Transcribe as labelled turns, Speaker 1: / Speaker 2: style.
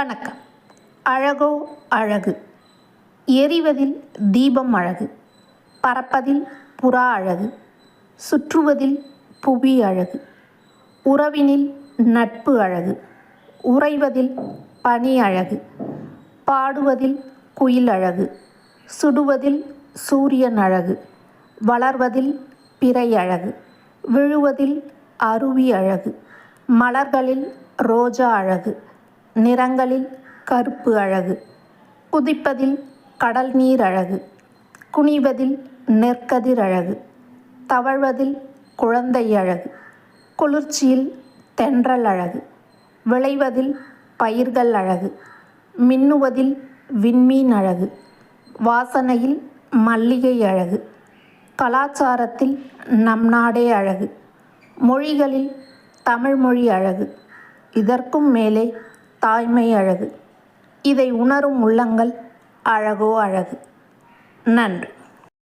Speaker 1: வணக்கம். அழகோ அழகு. எரிவதில் தீபம் அழகு. பறப்பதில் புறா அழகு. சுற்றுவதில் புவி அழகு. உறவினில் நட்பு அழகு. உறைவதில் பனி அழகு. பாடுவதில் குயில் அழகு. சுடுவதில் சூரியன் அழகு. வளர்வதில் பிறை அழகு. விழுவதில் அருவி அழகு. மலர்களில் ரோஜா அழகு. நிறங்களில் கருப்பு அழகு குதிப்பதில் கடல் நீர் அழகு குனிவதில் நெற்கதிர் அழகு தவழ்வதில் குழந்தை அழகு குளிர்ச்சியில் தென்றல் அழகு விளைவதில் பயிர்கள் அழகு மின்னுவதில் விண்மீன் அழகு வாசனையில் மல்லிகை அழகு கலாச்சாரத்தில் நம் நாடே அழகு மொழிகளில் தமிழ்மொழி அழகு இதற்கும் மேலே தாய்மை அழகு. இதை உணரும் உள்ளங்கள் அழகோ அழகு. நன்றி.